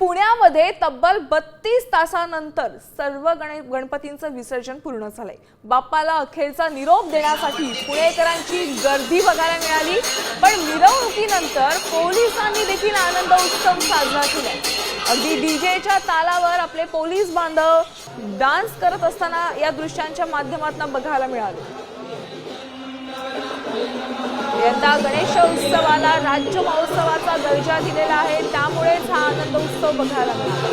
पुण्यामध्ये तब्बल बत्तीस तासानंतर सर्व गण गणपतींचं विसर्जन पूर्ण झालंय. बाप्पाला अखेरचा निरोप देण्यासाठी पुणेकरांची गर्दी बघायला मिळाली पण मिरवणुकीनंतर पोलिसांनी देखील आनंद उत्सव साजरा केलाय. अगदी डीजेच्या तालावर आपले पोलीस बांधव डान्स करत असताना या दृश्यांच्या माध्यमातून बघायला मिळाले. गणेश उत्सवाला राज्य महोत्सवाचा दर्जा दिलेला आहे. त्यामुळेच हा आनंद उत्सव बघायला मिळाला.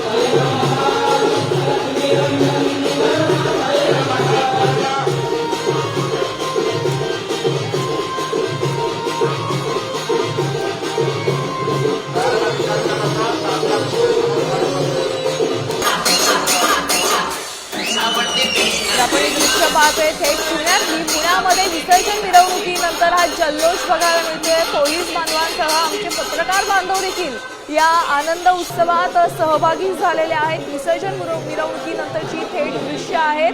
पाहतोय. थेट पुण्यातली पुण्यामध्ये विसर्जन मिरवणुकीनंतर हा जल्लोष बघायला मिळतोय. पोलीस बांधवांसह आमचे पत्रकार बांधव देखील या आनंद उत्सवात सहभागी झालेले आहेत. विसर्जन मिरवणुकीनंतरची थेट दृश्य आहेत.